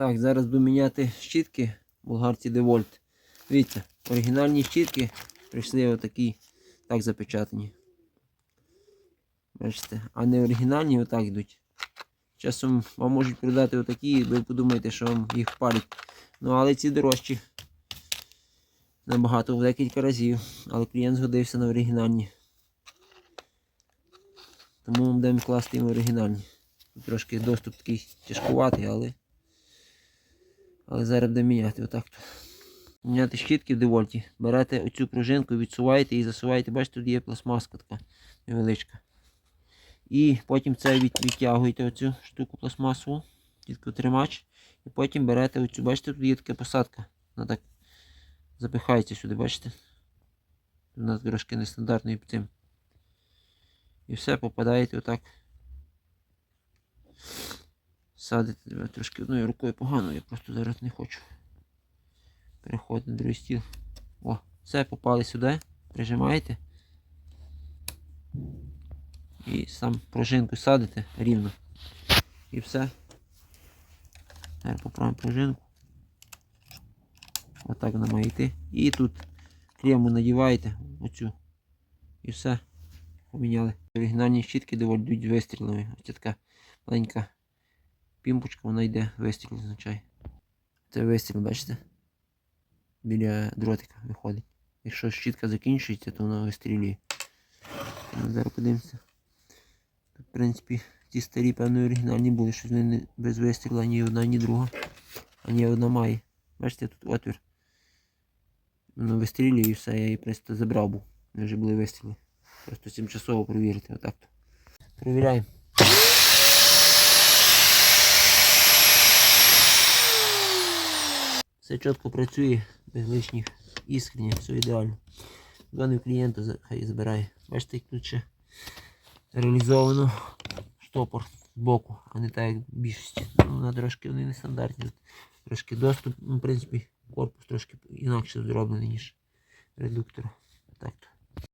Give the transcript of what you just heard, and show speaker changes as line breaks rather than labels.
Так, зараз буду міняти щітки болгарці DeWalt. Дивіться, оригінальні щітки прийшли отакі, так запечатані. Бачите, а не оригінальні отак йдуть. Часом вам можуть продати отакі, і ви подумаєте, що вам їх палять. Ну, але ці дорожчі. Набагато в декілька разів. Але клієнт згодився на оригінальні. Тому ми будемо класти їм оригінальні. Трошки доступ такий тяжкуватий, але. Але зараз будемо міняти отак. Міняти щітки в девольті. Берете оцю пружинку, відсуваєте і засуваєте. Бачите, тут є пластмаска така невеличка. І потім це від, відтягуєте оцю штуку пластмасову, тільки тримач. І потім берете оцю, бачите, тут є така посадка. Вона так запихається сюди, бачите? Вона трошки нестандартною цим. І все, попадаєте отак. Садите тебе трошки одною рукою погано, я просто зараз не хочу. Переходити на другий стіл. О, все, попали сюди, прижимаєте. І сам пружинку садите рівно. І все. Зараз поправимо пружинку. Отак вона має йти. І тут крему надіваєте оцю. І все. Поміняли. Оригінальні щітки доволі йдуть вистрілами. Ось така маленька пімпочка, вона йде вистріл означає. Це вистріл, бачите? Біля дротика виходить. Якщо щітка закінчується, то вона вистрілює. Зараз подивимося. Тут, в принципі, ті старі, певно, оригінальні були, що вони без вистріла ні одна, ні друга. А ні одна має. Бачите, тут отвір. Воно вистрілює і все, я її просто забрав був. Вони вже були вистріли. Просто тимчасово перевірити. Отак. то. Все чітко працює, без лишніх іскрення, все ідеально. Дзвонив клієнта, хай забирає. Бачите, як тут ще реалізовано штопор з боку, а не так як в більшості. Ну, вона трошки вони нестандартні. Трошки доступ, ну, в принципі, корпус трошки інакше зроблений, ніж редуктор. Так то.